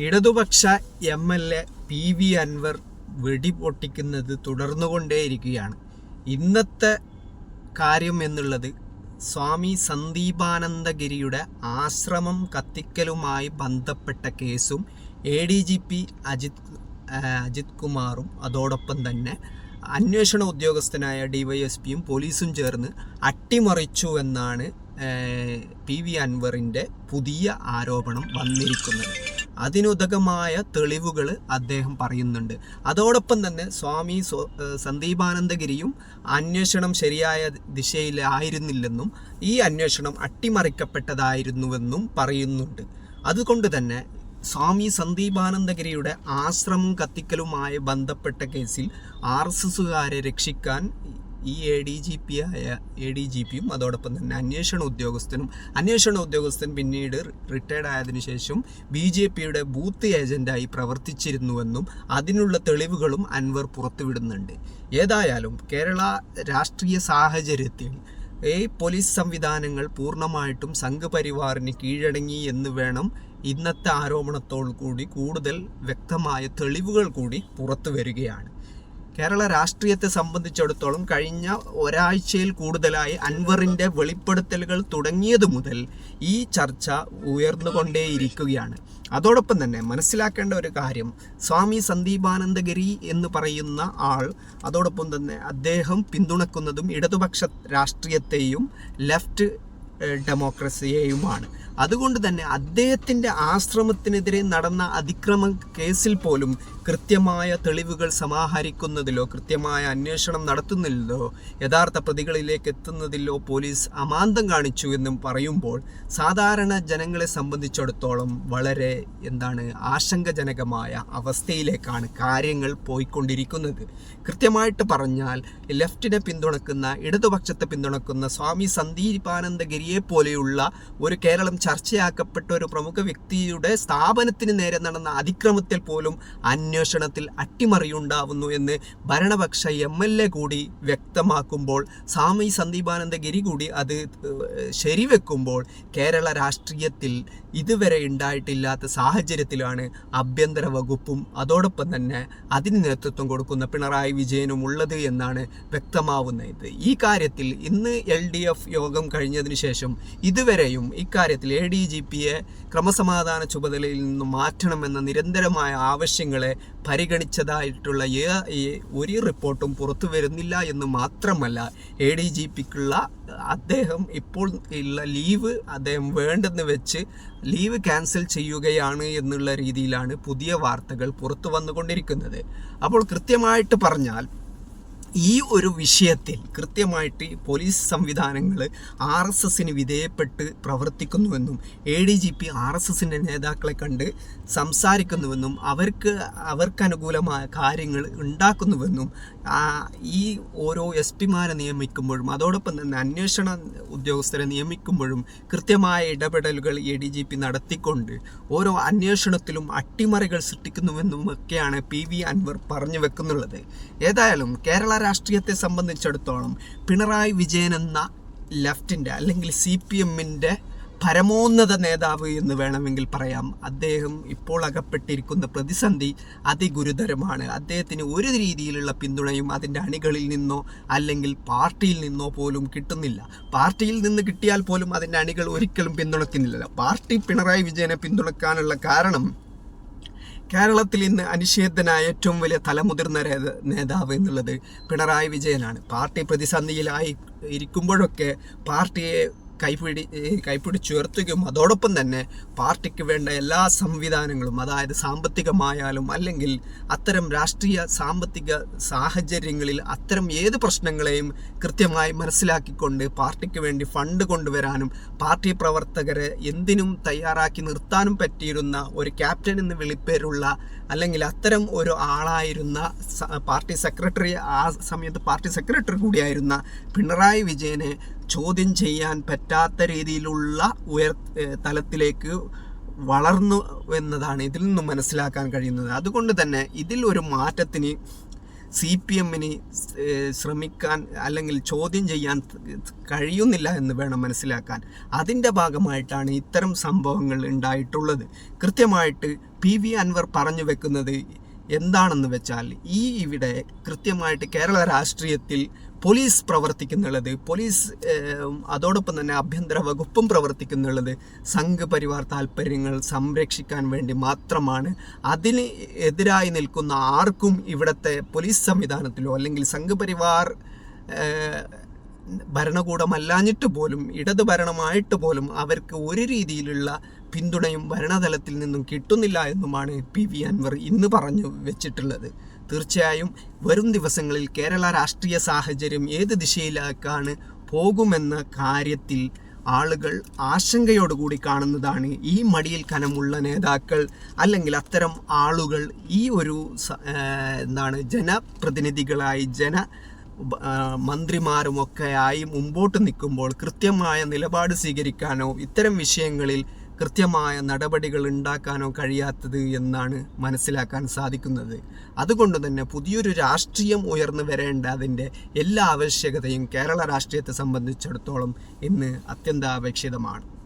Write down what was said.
ഇടതുപക്ഷ M L A P V Anvar വെടിപൊട്ടിക്കുന്നത് തുടർന്നുകൊണ്ടേയിരിക്കുകയാണ്. ഇന്നത്തെ കാര്യം എന്നുള്ളത് സ്വാമി സന്ദീപാനന്ദഗിരിയുടെ ആശ്രമം കത്തിക്കലുമായി ബന്ധപ്പെട്ട കേസും A D G P Ajith Ajith കുമാറും അതോടൊപ്പം തന്നെ അന്വേഷണ ഉദ്യോഗസ്ഥനായ ഡിവൈഎസ്പിയും പോലീസും ചേർന്ന് അട്ടിമറിച്ചു എന്നാണ് പി വി അൻവറിന്റെ പുതിയ ആരോപണം വന്നിരിക്കുന്നത്. അതിനുതകമായ തെളിവുകൾ അദ്ദേഹം പറയുന്നുണ്ട്. അതോടൊപ്പം തന്നെ സ്വാമി സ്വ- സന്ദീപാനന്ദഗിരിയും അന്വേഷണം ശരിയായ ദിശയിലായിരുന്നില്ലെന്നും ഈ അന്വേഷണം അട്ടിമറിക്കപ്പെട്ടതായിരുന്നുവെന്നും പറയുന്നുണ്ട്. അതുകൊണ്ട് തന്നെ സ്വാമി സന്ദീപാനന്ദഗിരിയുടെ ആശ്രമം കത്തിക്കലുമായി ബന്ധപ്പെട്ട കേസിൽ ആർ എസ് എസുകാരെ രക്ഷിക്കാൻ ഈ എ ഡി ജി പി ആയ എ ഡി ജി പിയും അതോടൊപ്പം തന്നെ അന്വേഷണ ഉദ്യോഗസ്ഥനും അന്വേഷണ ഉദ്യോഗസ്ഥൻ പിന്നീട് റിട്ടയർഡ് ആയതിനു ശേഷം ബി ജെ പിയുടെ ബൂത്ത് ഏജന്റായി പ്രവർത്തിച്ചിരുന്നുവെന്നും അതിനുള്ള തെളിവുകളും അൻവർ പുറത്തുവിടുന്നുണ്ട്. ഏതായാലും കേരള രാഷ്ട്രീയ സാഹചര്യത്തിൽ ഈ പോലീസ് സംവിധാനങ്ങൾ പൂർണമായിട്ടും സംഘപരിവാറിന് കീഴടങ്ങി എന്ന് വേണം ഇന്നത്തെ ആരോപണത്തോടു കൂടി കൂടുതൽ വ്യക്തമായ തെളിവുകൾ കൂടി പുറത്തു വരികയാണ് കേരള രാഷ്ട്രീയത്തെ സംബന്ധിച്ചിടത്തോളം കഴിഞ്ഞ ഒരാഴ്ചയിൽ കൂടുതലായി അൻവറിന്റെ വെളിപ്പെടുത്തലുകൾ തുടങ്ങിയതു മുതൽ ഈ ചർച്ച ഉയർന്നുകൊണ്ടേയിരിക്കുകയാണ്. അതോടൊപ്പം തന്നെ മനസ്സിലാക്കേണ്ട ഒരു കാര്യം സ്വാമി സന്ദീപാനന്ദഗിരി എന്ന് പറയുന്ന ആൾ അതോടൊപ്പം തന്നെ അദ്ദേഹം പിന്തുണക്കുന്നതും ഇടതുപക്ഷ രാഷ്ട്രീയത്തെയും ലെഫ്റ്റ് ഡെമോക്രസിയെയുമാണ്. അതുകൊണ്ട് തന്നെ അദ്ദേഹത്തിന്റെ ആശ്രമത്തിനെതിരെ നടന്ന അതിക്രമ കേസിൽ പോലും കൃത്യമായ തെളിവുകൾ സമാഹരിക്കുന്നതിലോ കൃത്യമായ അന്വേഷണം നടത്തുന്നില്ലോ യഥാർത്ഥ പ്രതികളിലേക്ക് എത്തുന്നതിലോ പോലീസ് അമാന്തം കാണിച്ചു എന്നും പറയുമ്പോൾ സാധാരണ ജനങ്ങളെ സംബന്ധിച്ചിടത്തോളം വളരെ എന്താണ് ആശങ്കജനകമായ അവസ്ഥയിലേക്കാണ് കാര്യങ്ങൾ പോയിക്കൊണ്ടിരിക്കുന്നത്. കൃത്യമായിട്ട് പറഞ്ഞാൽ ലെഫ്റ്റിനെ പിന്തുണക്കുന്ന ഇടതുപക്ഷത്തെ പിന്തുണക്കുന്ന സ്വാമി സന്ദീപാനന്ദഗിരിയെ പോലെയുള്ള ഒരു കേരളം ചർച്ചയാക്കപ്പെട്ട ഒരു പ്രമുഖ വ്യക്തിയുടെ സ്ഥാപനത്തിന് നേരെ നടന്ന അതിക്രമത്തിൽ പോലും അന്വേഷണത്തിൽ അട്ടിമറിയുണ്ടാവുന്നു എന്ന് ഭരണപക്ഷ എം എൽ എ കൂടി വ്യക്തമാക്കുമ്പോൾ സ്വാമി സന്ദീപാനന്ദഗിരി കൂടി അത് ശരിവെക്കുമ്പോൾ കേരള രാഷ്ട്രീയത്തിൽ ഇതുവരെ ഉണ്ടായിട്ടില്ലാത്ത സാഹചര്യത്തിലാണ് ആഭ്യന്തര വകുപ്പും അതോടൊപ്പം തന്നെ അതിന് നേതൃത്വം കൊടുക്കുന്ന പിണറായി വിജയനും ഉള്ളത് എന്നാണ് വ്യക്തമാവുന്നത്. ഈ കാര്യത്തിൽ ഇന്ന് എൽ യോഗം കഴിഞ്ഞതിന് ശേഷം ഇതുവരെയും ഇക്കാര്യത്തിൽ എ ഡി ജി പിയെ ക്രമസമാധാന ചുമതലയിൽ നിന്ന് മാറ്റണമെന്ന നിരന്തരമായ ആവശ്യങ്ങളെ പരിഗണിച്ചതായിട്ടുള്ള ഒരു റിപ്പോർട്ടും പുറത്തു വരുന്നില്ല എന്ന് മാത്രമല്ല എ ഡി ജി പിക്കുള്ള അദ്ദേഹം ഇപ്പോൾ ഉള്ള ലീവ് അദ്ദേഹം വേണ്ടെന്ന് വെച്ച് ലീവ് ക്യാൻസൽ ചെയ്യുകയാണ് എന്നുള്ള രീതിയിലാണ് പുതിയ വാർത്തകൾ പുറത്തു വന്നുകൊണ്ടിരിക്കുന്നത്. അപ്പോൾ കൃത്യമായിട്ട് പറഞ്ഞാൽ ഈ ഒരു വിഷയത്തിൽ കൃത്യമായിട്ട് പോലീസ് സംവിധാനങ്ങൾ ആർ എസ് എസിന് വിധേയപ്പെട്ട് പ്രവർത്തിക്കുന്നുവെന്നും A D G P R S എസിന്റെ നേതാക്കളെ കണ്ട് സംസാരിക്കുന്നുവെന്നും അവർക്ക് അവർക്കനുകൂലമായ കാര്യങ്ങൾ ഉണ്ടാക്കുന്നുവെന്നും ഈ ഓരോ എസ് പിമാരെ നിയമിക്കുമ്പോഴും അതോടൊപ്പം തന്നെ അന്വേഷണ ഉദ്യോഗസ്ഥരെ നിയമിക്കുമ്പോഴും കൃത്യമായ ഇടപെടലുകൾ എ ഡി ജി പി നടത്തിക്കൊണ്ട് ഓരോ അന്വേഷണത്തിലും അട്ടിമറികൾ സൃഷ്ടിക്കുന്നുവെന്നും ഒക്കെയാണ് പി വി അൻവർ പറഞ്ഞു വെക്കുന്നുള്ളത്. ഏതായാലും കേരള രാഷ്ട്രീയത്തെ സംബന്ധിച്ചിടത്തോളം പിണറായി വിജയൻ എന്ന ലെഫ്റ്റിന്റെ അല്ലെങ്കിൽ സി പി എമ്മിന്റെ പരമോന്നത നേതാവ് എന്ന് വേണമെങ്കിൽ പറയാം. അദ്ദേഹം ഇപ്പോൾ അകപ്പെട്ടിരിക്കുന്ന പ്രതിസന്ധി അതിഗുരുതരമാണ്. അദ്ദേഹത്തിന് ഒരു രീതിയിലുള്ള പിന്തുണയും അതിന്റെ അണികളിൽ നിന്നോ അല്ലെങ്കിൽ പാർട്ടിയിൽ നിന്നോ പോലും കിട്ടുന്നില്ല. പാർട്ടിയിൽ നിന്ന് കിട്ടിയാൽ പോലും അതിന്റെ അണികൾ ഒരിക്കലും പിന്തുണയ്ക്കുന്നില്ല പാർട്ടി പിണറായി വിജയനെ പിന്തുണക്കാനുള്ള കാരണം കേരളത്തിൽ ഇന്ന് അനിഷേധ്യനായ ഏറ്റവും വലിയ തലമുതിർന്ന നേതാവ് എന്നുള്ളത് പിണറായി വിജയനാണ്. പാർട്ടി പ്രതിസന്ധിയിലായി ഇരിക്കുമ്പോഴൊക്കെ പാർട്ടിയെ കൈപിടി കൈപിടിച്ചുയർത്തുകയും അതോടൊപ്പം തന്നെ പാർട്ടിക്ക് വേണ്ട എല്ലാ സംവിധാനങ്ങളും അതായത് സാമ്പത്തികമായാലും അല്ലെങ്കിൽ അത്തരം രാഷ്ട്രീയ സാമ്പത്തിക സാഹചര്യങ്ങളിൽ അത്തരം ഏത് പ്രശ്നങ്ങളെയും കൃത്യമായി മനസ്സിലാക്കിക്കൊണ്ട് പാർട്ടിക്ക് വേണ്ടി ഫണ്ട് കൊണ്ടുവരാനും പാർട്ടി പ്രവർത്തകരെ എന്തിനും തയ്യാറാക്കി നിർത്താനും പറ്റിയിരുന്ന ഒരു ക്യാപ്റ്റൻ എന്ന് വിളിപ്പേരുള്ള അല്ലെങ്കിൽ അത്തരം ഒരു ആളായിരുന്ന പാർട്ടി സെക്രട്ടറി ആ സമയത്ത് പാർട്ടി സെക്രട്ടറി കൂടിയായിരുന്ന പിണറായി വിജയനെ ചോദ്യം ചെയ്യാൻ പറ്റാത്ത രീതിയിലുള്ള ഉയർ തലത്തിലേക്ക് വളർന്നു എന്നതാണ് ഇതിൽ നിന്നും മനസ്സിലാക്കാൻ കഴിയുന്നത്. അതുകൊണ്ട് തന്നെ ഇതിൽ ഒരു മാറ്റത്തിന് സി പി എമ്മിന് ശ്രമിക്കാൻ അല്ലെങ്കിൽ ചോദ്യം ചെയ്യാൻ കഴിയുന്നില്ല എന്ന് വേണം മനസ്സിലാക്കാൻ. അതിന്റെ ഭാഗമായിട്ടാണ് ഇത്തരം സംഭവങ്ങൾ ഉണ്ടായിട്ടുള്ളത്. കൃത്യമായിട്ട് പി വി അൻവർ പറഞ്ഞു വെക്കുന്നത് എന്താണെന്ന് വെച്ചാൽ ഈ ഇവിടെ കൃത്യമായിട്ട് കേരള രാഷ്ട്രീയത്തിൽ പോലീസ് പ്രവർത്തിക്കുന്നുള്ളത് പോലീസ് അതോടൊപ്പം തന്നെ ആഭ്യന്തര വകുപ്പും പ്രവർത്തിക്കുന്നുള്ളത് സംഘപരിവാർ താല്പര്യങ്ങൾ സംരക്ഷിക്കാൻ വേണ്ടി മാത്രമാണ്. അതിന് എതിരായി നിൽക്കുന്ന ആർക്കും ഇവിടുത്തെ പോലീസ് സംവിധാനത്തിലോ അല്ലെങ്കിൽ സംഘപരിവാർ ഭരണകൂടമല്ലാഞ്ഞിട്ട് പോലും ഇടത് ഭരണമായിട്ട് പോലും അവർക്ക് ഒരു രീതിയിലുള്ള പിന്തുണയും ഭരണതലത്തിൽ നിന്നും കിട്ടുന്നില്ല എന്നുമാണ് പി വി അൻവർ ഇന്ന് പറഞ്ഞു വെച്ചിട്ടുള്ളത്. തീർച്ചയായും വരും ദിവസങ്ങളിൽ കേരള രാഷ്ട്രീയ സാഹചര്യം ഏത് ദിശയിലേക്കാണ് പോകുമെന്ന കാര്യത്തിൽ ആളുകൾ ആശങ്കയോടുകൂടി കാണുന്നതാണ് ഈ മടിയിൽ കനമുള്ള നേതാക്കൾ അല്ലെങ്കിൽ അത്തരം ആളുകൾ ഈ ഒരു എന്താണ് ജനപ്രതിനിധികളായി ജന ഉപ- ഒക്കെയായി മുമ്പോട്ട് നിൽക്കുമ്പോൾ കൃത്യമായ നിലപാട് സ്വീകരിക്കാനോ ഇത്തരം വിഷയങ്ങളിൽ കൃത്യമായ നടപടികൾ ഉണ്ടാക്കാനോ കഴിയാത്തത് എന്നാണ് മനസ്സിലാക്കാൻ സാധിക്കുന്നത്. അതുകൊണ്ട് തന്നെ പുതിയൊരു രാഷ്ട്രീയം ഉയർന്നു വരേണ്ട അതിന്റെ എല്ലാ ആവശ്യകതയും കേരള രാഷ്ട്രീയത്തെ സംബന്ധിച്ചിടത്തോളം ഇന്ന് അത്യന്താപേക്ഷിതമാണ്.